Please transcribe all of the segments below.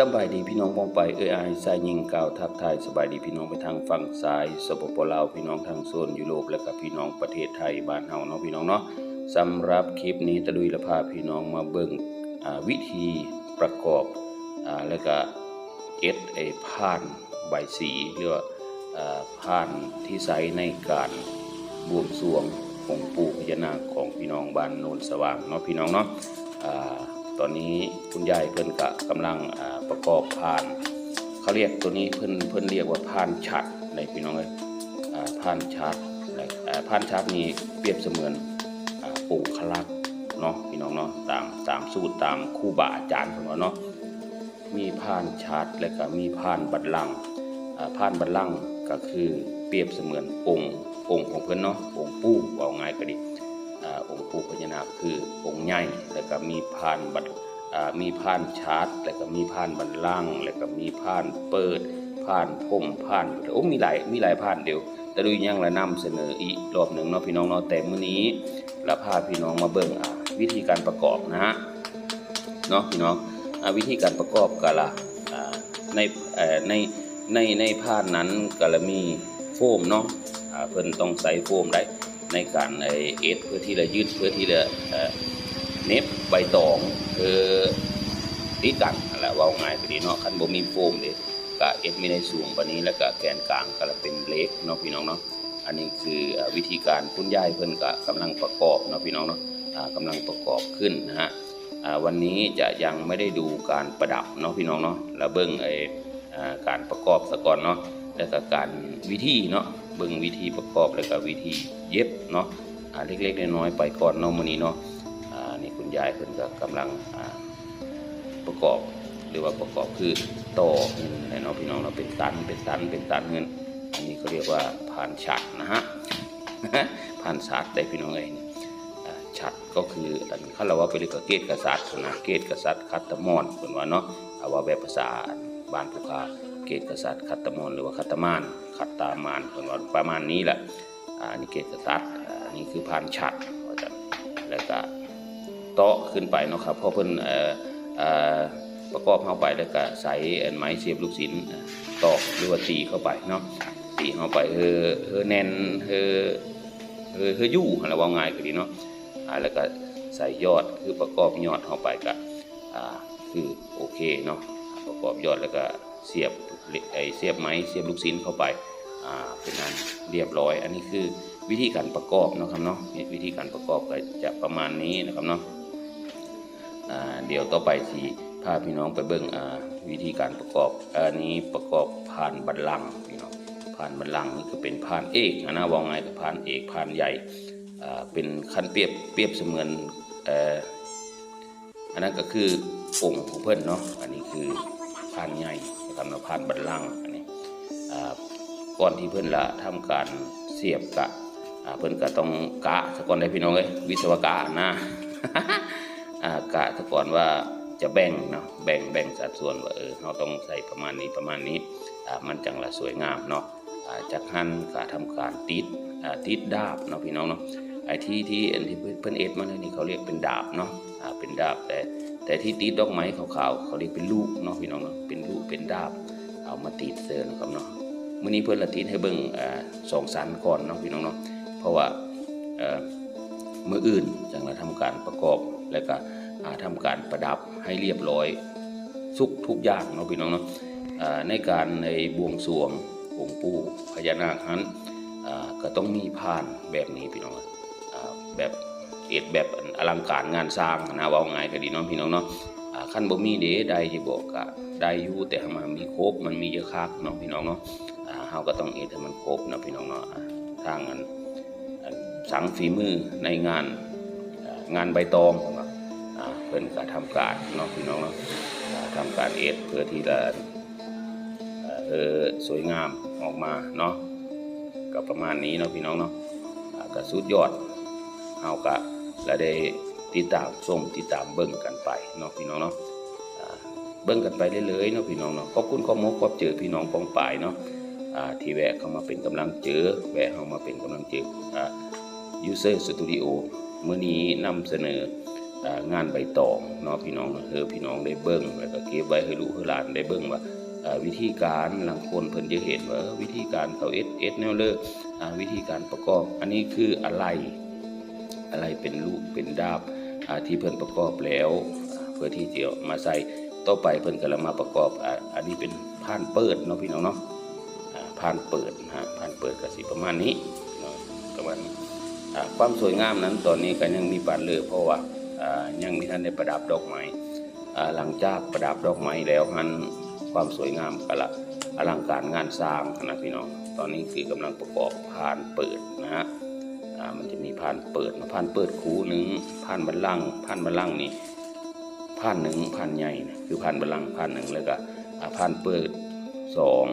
สบายดีพี่น้องมองไปเอ้ยอายสายยิงกล่าวทักทายสบายดีพี่น้องไปทางฝั่งซ้ายสปปลาวพี่น้องทางโซนยุโรปและกับพี่น้องประเทศไทยบ้านเฮาเนาะพี่น้องเนาะสำหรับคลิปนี้ตะลุยละพาพี่น้องมาเบิ่งอ่าวิธีประกอบอแล้วก็เอ็ดไอผ่านใบสีหรือว่าผ่านที่ใช้ในการบวงสรวงองค์ปู่พญานาคของพี่น้องบ้านโนนสว่างเนาะพี่น้องเนาะ ตอนนี้คุณยายเพิ่นกะกำลังประกอบพาน เขาเรียกตัวนี้เพิ่นเพิ่นเรียกว่าพานฉัดในพี่น้องเอ้ยอ่าพานฉัดและอ่าพานฉัดนี้เปรียบเสมือนอ่าองค์ขลักเนาะพี่น้องเนาะตามตามสูตรตามครูบาอาจารย์ของเราเนาะมีพานฉัดและก็มีพานบัดลังก์อ่าพานบัดลังก็คือเปรียบเสมือนองค์องค์ของเพิ่นเนาะองค์ปู่ว่าง่ายก็ดี งปู่พญานาคคือองค์ใหญ่แล้วก็มีพานบัดอ่ามีพานชาร์จแล้วก็มีพานบันลังแล้วก็มีพานเปิดพานพรมพานโอ้มีหลายมีหลายพานเดียวแต่ดูยังละนำเสนออีกรอบหนึ่งเนาะพี่น้องเนาะแต่มื้อนี้ละพาพี่น้องมาเบิ่งวิธีการประกอบนะฮะเนาะพี่น้องวิธีการประกอบก็ละในในในในพานนั้นก็ละมีโฟมเนาะเพิ่นต้องใส่โฟมได้ ในการไอเอ็ดเพื่อที่จะยืดเพื่อที่จะเน็บใบตองคือติดกันแหละว่าง่ายก็ดีเนาะคันบ่มีโฟมเลยก็เอ็ดไม่ได้สูงปานนี้แล้วก็แกนกลางก็ละเป็นเล็กเนาะพี่น้องเนาะอันนี้คือวิธีการคุณยายเพิ่นก็กำลังประกอบเนาะพี่น้องเนาะอ่ากำลังประกอบขึ้นนะฮะวันนี้จะยังไม่ได้ดูการประดับเนาะพี่น้องเนาะแล้วเบิ่งไออ่าการประกอบซะก่อนเนาะแล้วก็การวิธีเนาะ เบิ่งวิธีประกอบแล้วก็วิธีเย็บเนาะเล็กๆน้อยๆไปก่อนเนาะมื้อนี้เนาะอ่านี่คุณยายเพิ่นก็กำลังอ่าประกอบหรือว่าประกอบคือต่อเงินเนาะพี่น้องเราเป็นตันเป็นตันเป็นตันเงิน อันนี้เขาเรียกว่าผ่านฉัดนะฮะผ่านฉัดได้พี่น้องเอ้ยนี่อ่าฉัดก็คืออันเขาเราว่าเป็นเรีกเกตกษัตริย์นะเกตกษัตริย์คัตตมอนเพิ่นว่าเนาะเอาว่าแบบภาษาบ้านผู้ค้าเกตกษัตริย์คัตตมอนหรือว่าคัตตมานัตตามานเพิ่นประมาณนี้แหละอ่านี่เกตกษัตริย์อ่านี่คือพานฉัดแล้วก็โต๊ะขึ้นไปเนาะครับพราะเพิ่นประกอบเข้าไปแล้วก็ใส่ไม้เสียบลูกศิลตอกหรือว่าตีเข้าไปเนาะตีเข้าไปเฮอเฮอแน่นเฮอเฮอเฮอยู่หั่นแหละว่าง่ายก็ดีเนาะแล้วก็ใส่ยอดคือประกอบยอดเข้าไปก็คือโอเคเนาะประกอบยอดแล้วก็เสียบ เสียบไม้เสียบลูกศิลเข้าไปอ่าเป็นอันเรียบร้อย อันนี้คือวิธีการประกอบนะครับเนาะวิธีการประกอบก็จะประมาณนี้นะครับเนาะอ่าเดี๋ยวต่อไปที่พาพี่น้องไปเบิ่งอ่าวิธีการประกอบอันนี้ประกอบผ่านบัลลังพี่น้องผ่านบัลลังนี่คือเป็นผ่านเอกนะว่าไงกับผ่านเอกผ่านใหญ่อ่าเป็นคันเปรียบเปรียบเสมือนเอออันนั้นก็คือองค์ของเพื่อนเนาะอันนี้คือผ่านใหญ่ นะครับเนาะผ่านบันลังก์อันนี้อ่ก่อนที่เพิ่อนละทำการเสียบกะเพิ่อนก็ต้องกะซะก่อนได้พี่น้องเอ้ยวิศวกะนะกะซะก่อนว่าจะแบ่งเนาะแบ่งแบ่งสัดส่วนว่าเออเราต้องใส่ประมาณนี้ประมาณนี้มันจังละสวยงามเนาะจากนั้นก็ทำการติดติดดาบเนาะพี่น้องเนาะไอ้ที่ที่อันที่เพิ่อนเอ็ดมาเนี่ยนี่เขาเรียกเป็นดาบเนาะเป็นดาบแต่ แต่ที่ติดดอกไม้ขาวๆเขาเรียกเป็นลูกเนาะพี่น้องเนาะเป็นลูกเป็นดาบ เอามาติดเสือนะครับเนาะมื้อนี้เพิ่อนละติดให้เบิ่งอสองสันก่อนเนาะพี่น้องเนาะเพราะว่าเมื้ออื่นจังละทำการประกอบแล้วก็อ่าทำการประดับให้เรียบร้อยสุกทุกอย่างเนาะพี่น้องเนาะอ่าในการในบวงสรวงองค์ปู่พญานาคนั้นก็ต้องมีพานแบบนี้พี่น้องแบบ เอ็ดแบบอลังการงานสร้างนะว่าไง่ายก็ดีเนาะพี่น้องเนาะขั้นบ่มีเด้ได้ที่บอกก็ได้อยู่แต่ถ้ามันมีครบมันมีเยอะคักเนาะพี่น้องเนาะเฮาก็ต้องเอ็ดให้มันครบนะพี่น้องเนาะอ่าทางอันสังฝีมือในงานงานใบตองเนาะอ่าเพิ่นก็ทำการเนาะพี่น้องเนาะอ่าทำการเอ็ดเพื่อที่จะเออสวยงามออกมาเนาะก็ประมาณนี้เนาะพี่น้องเนาะก็สุดยอดเฮาก็ และได้ติดตามส้มติดตามเบิ่งกันไปเนาะพี่น้องเนาะเบิ่งกันไปเรื่อยๆเนาะพี่น้องเนาะขอบคุณข้อมูลขอบเจอพี่น้องปองปายเนาะที่แวะเข้ามาเป็นกำลังเจอแวะเข้ามาเป็นกำลังเจออ่า User Studio มื้อนี้นำเสนองานใบตองเนาะพี่น้องเออพี่น้องได้เบิ่งแล้วก็เก็บไว้ให้ลูกให้หลานได้เบิ่งว่าวิธีการหลังคนเพิ่นจะเห็นว่าวิธีการเขาเอ็ดเอ็ดแนวเลิกอ่าวิธีการประกอบ อันนี้คืออะไร อะไรเป็นลูกเป็นดาบที่เพิ่อนประกอบแล้ว เพื่อที่จะเอามาใส่ต่อไปเพิ่อนก็ละมาประกอบอ,อันนี้เป็นผ่านเปิดเนาะพี่น้องเนาะผ่านเปิดนะฮะผ่านเปิดก็สิประมาณนี้นประมาณนี้ความสวยงามนั้นตอนนี้ก็ยังมีปานเลือเพราะว่ายังมีท่านได้ประดับดอกไม้หลังจากประดับดอกไม้แล้วหันความสวยงามก็ละอลังการงานสร้างนะพี่น้อง ตอนนี้คือกำลังประกอบผ่านเปิดนะฮะ มันจะมีผ่านเปิดผ่านเปิดคูหนึ่งผ่านบัลลังผ่านบัลลังนี่ผ่านหนึ่งผ่านใหญ่นะคือผ่านบัลลังผ่านหนึ่งแล้วก็ผ่านเปิดสอง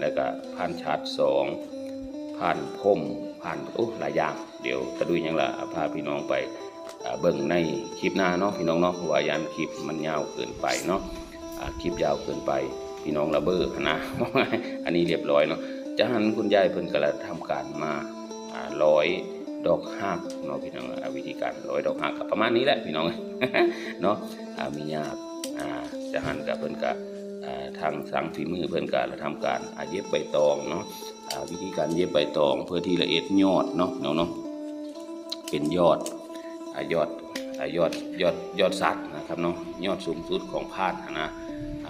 แล้วก็ผ่านชาร์จสองผ่านพรมผ่านโอ้หลายอย่าง เดี๋ยวตะดุยยังละพาพี่น้องไปเบิ่งในคลิปหน้าเนาะพี่น้องเนาะเพราะว่ายานคลิปมันยาวเกินไปเนาะคลิปยาวเกินไปพี่น้องระเบ้อนะอันนี้เรียบร้อยเนาะจากนั้นคุณยายเพิ่นก็ละทำการมาร้อย ดอกหักเนาะพี่น้องวิธีการร้อยดอกหักก็ประมาณนี้แหละพี่น้องเนาะมียากจะหันกับเพิ่อนกับทางสังฝีมือเพิ่อนกับทำการเย็บใบตองเนาะวิธีการเย็บใบตองเพื่อที่ละเอียดยอดเนาะเนาะเนาะเป็นยอดอยอดอยอดยอดยอดสัตว์นะครับเนาะยอดสูงสุดของพาดนะ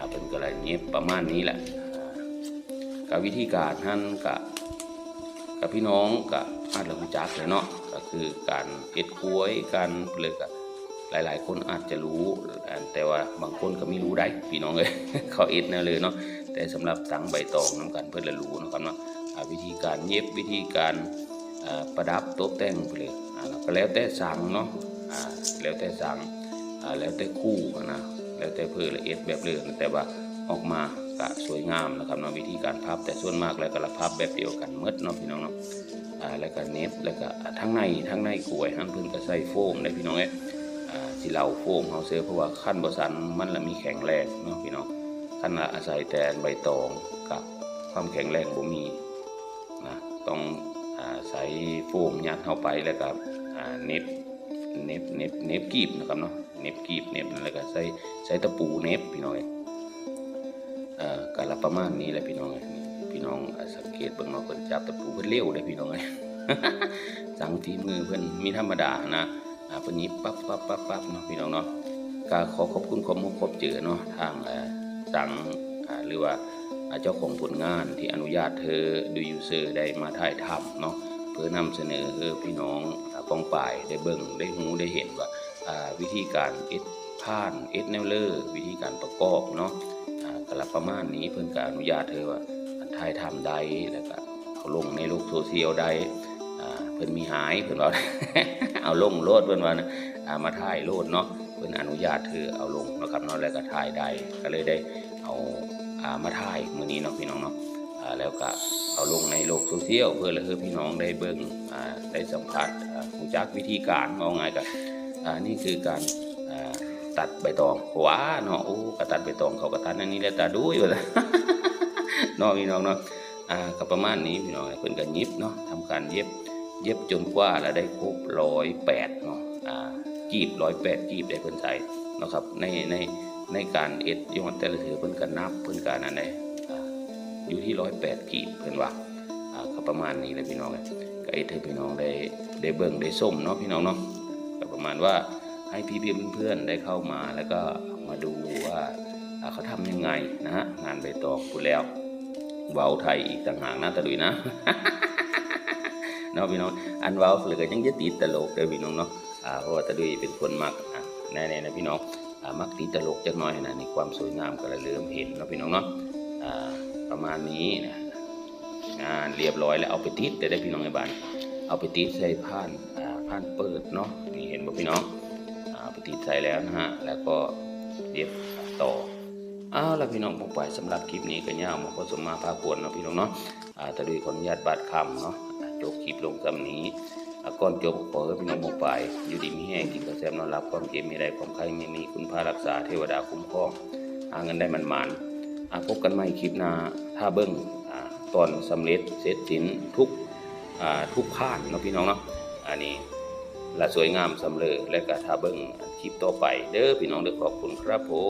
เพิ่นก็เลยเย็บประมาณนี้แหละกับวิธีการท่านกับ กับพี่น้องกับอาจจะรู้จักเลยเนาะก็คือการเอ็ดกล้วยการเลยกับหลาย ๆ คนอาจจะรู้ แต่ว่าบางคนก็ไม่รู้ได้พี่น้องเลยเขาเอ็ดแนวเลยเนาะแต่สำหรับสังใบตองน้ำกันเพื่อนละรู้นะครับเนาะวิธีการเย็บวิธีการประดับตกแต่งไปเลยอ่าก็แล้วแต่สั่งเนาะแล้วแต่สั่งแล้วแต่คู่นะแล้วแต่เพื่อละเอียดแบบเรื่องแต่ว่าออกมา ก็สวยงามนะครับเนาะวิธีการพับแต่ส่วนมากแล้วก็ละพับแบบเดียวกันหมดเนาะพี่น้องเนาะอ่าแล้วก็เน็บแล้วก็ทั้งในทั้งในกล้วยทั้งพิ่นก็ใส่โฟมได้พี่น้องเอ้ยอ่าสิเหลาโฟมเฮาเสื้อเพราะว่าขั้นบ่สันมันละมีแข็งแรงเนาะพี่น้องขั้นละอาศัยแต่ใบตองกับความแข็งแรงบ่มีนะต้องอ่าใส่โฟมยัดเข้าไปแล้วก็อ่าเน็บเน็บเน็บเน็บกีบนะครับเนาะเน็บกีบเน็บแล้วก็ใส่ใส่ตะปูเน็บพี่น้อง เอ้ยเอ่อก็ละประมาณนี้แหละพี่น้องเอ้ยพี่น้องสังเกตเบิ่งเนาะเพิ่นจับตะปูเพิ่นเร็วเด้พี่น้องเอ้ยสังฝีมือเพื่อนมีธรรมดานะเพื่อนนี้ปั๊บปั๊บปั๊บปั๊บเนาะพี่น้องเนาะก็ขอขอบคุณความมุกขอบเจอเนาะทางสังอ่าหรือว่าเจ้าของผลงานที่อนุญาตเธอดูยูเซอร์ได้มาถ่ายทำเนาะเพื่อนำเสนอเออพี่น้องอ่ากองป่ายได้เบิ่งได้หูได้เห็นว่าอ่าวิธีการเอ็ดผ่านเอ็ดแนวเลอร์วิธีการประกอบเนาะ อ่ากระประมาณนี้เพื่อนก็อนุญาตเธอว่าถ่ายทำได้แล้วก็เอาลงในโลกโซเชียลได้อ่าเพิ่นมีหายเพิ่นว่าเอาลงโลดเพิ่นว่านะมาถ่ายโลดเนาะเพิ่นอนุญาตถือเอาลงนะครับเนาะแล้วก็ถ่ายได้ก็เลยได้เอามาถ่ายมื้อนี้เนาะพี่น้องเนาะแล้วก็เอาลงในโลกโซเชียลเพื่อให้พี่น้องได้เบิ่งได้สัมผัสรู้จักวิธีการเอาไงกันนี่คือการ ตัดใบตองว้าเนาะโอ้ก็ตัดใบตองเขาก็ตัดอันนี้แล้วตาดูอยู่เลยเนาะพี่น้องเนาะอ่าก็ประมาณนี้พี่น้องเพิ่นก็ยิบเนาะทำการเย็บเย็บจนกว่าแล้วได้ครบร้อยแปดเนาะอ่ากีบร้อยแปดกีบได้เพิ่นใส่เนาะครับในในในการเอ็ดยอดแต่ละเถือเพิ่นก็นับเพิ่นก็นั่นได้อ่าอยู่ที่ร้อยแปดกีบเพิ่นว่าอ่าก็ประมาณนี้เลยพี่น้องเอ้ยก็เอ็ดให้พี่น้องได้ได้เบิ่งได้ส้มเนาะพี่น้องเนาะก็ประมาณว่า ให้พี่พี่เพื่อนๆได้เข้ามาแล้วก็มาดูว่าเขาทำยังไงนะฮะงานใบตองพูดแล้วเว้าไทยอีกต่างหากนะตะลุยนะเนาะพี่น้องอันเว้าเลือก็ยังจะติดตลกเด้อพี่น้องเนาะเพราะว่าตะลุยเป็นคนมักอะแน่ๆนะพี่น้องมักติดตลกจักหน่อยนะในความสวยงามก็เลยเริ่มเห็นเนาะพี่น้องเนาะประมาณนี้นะงานเรียบร้อยแล้วเอาไปติดแต่ได้พี่น้องในบ้านเอาไปติดใส่ผ่านผ่านเปิดเนาะนี่เห็นบ่พี่น้อง ติดใส่แล้วนะฮะ แล้วก็เย็บต่อเอาละพี่น้องผมไปสำหรับคลิปนี้ก็ยาวมาพอสมมาพาควรเนาะพี่น้องเนาะอ่าต่ด้วยขออนุญาตบาดคำเนาะจบคลิปลงคำนี้อ่าก่อนจบขอให้พี่น้องผมไปอยู่ดีมีแห้งกินกระแซมนอนหลับความเจ็บมีใดความไข้ไม่มีคุณพารักษาเทวดาคุ้มครองหาเงินได้มันมันอ่าพบกันใหม่คลิปหน้าถ้าเบิ้งอ่าตอนสำเร็จเสร็จสิ้นทุกอ่าทุกผ่านเนาะพี่น้องเนาะอันนี้ และสวยงามสำเร็จและกระทาเบิ้งคลิปต่อไป เด้อพี่น้องเด้อขอบคุณครับผม